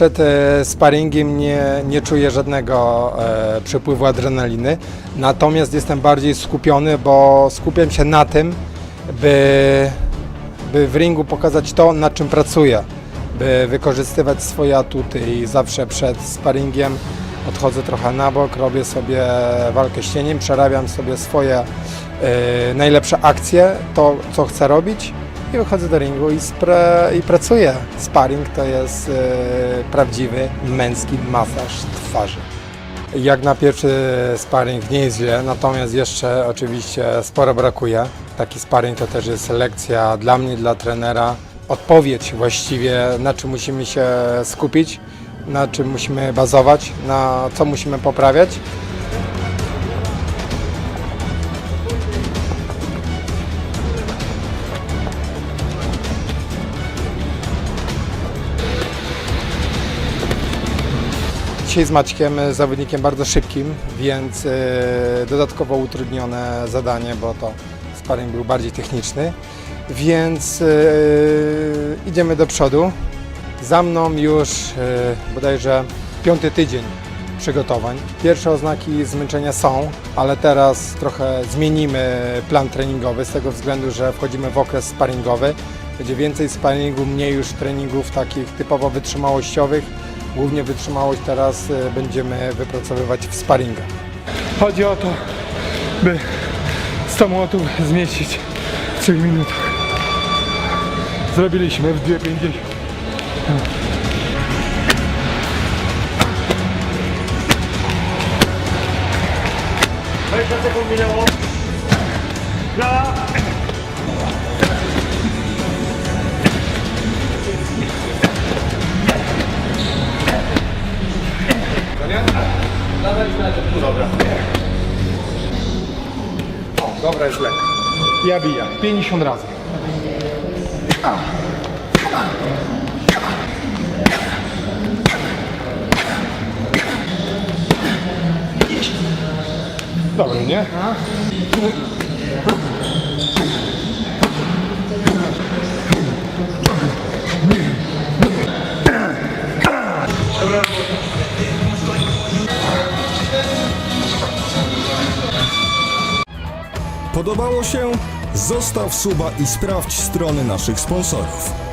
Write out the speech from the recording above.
przed sparingiem nie, nie czuję żadnego e, przepływu adrenaliny, natomiast jestem bardziej skupiony, bo skupiam się na tym, by, by w ringu pokazać to, nad czym pracuję, by wykorzystywać swoje atuty i zawsze przed sparingiem odchodzę trochę na bok, robię sobie walkę z cieniem, przerabiam sobie swoje e, najlepsze akcje, to co chcę robić i wychodzę do ringu i, spra- i pracuję. Sparring to jest e, prawdziwy męski masaż twarzy. Jak na pierwszy sparring nie jest źle, natomiast jeszcze oczywiście sporo brakuje. Taki sparring to też jest lekcja dla mnie, dla trenera, odpowiedź właściwie na czym musimy się skupić, na czym musimy bazować, na co musimy poprawiać. Dzisiaj z Maćkiem, e, zawodnikiem bardzo szybkim, więc e, dodatkowo utrudnione zadanie, bo to sparring był bardziej techniczny. Więc e, idziemy do przodu. Za mną już bodajże piąty tydzień przygotowań. Pierwsze oznaki zmęczenia są, ale teraz trochę zmienimy plan treningowy z tego względu, że wchodzimy w okres sparingowy. Będzie więcej sparingu, mniej już treningów takich typowo wytrzymałościowych. Głównie wytrzymałość teraz e, będziemy wypracowywać w sparingach. Chodzi o to, by 100 młotów zmieścić w 3 minutach. Zrobiliśmy w 2,50. Dobra, jest lekko. Ja bijam 50 razy. Dobry, nie? Podobało się? Zostaw suba i sprawdź strony naszych sponsorów.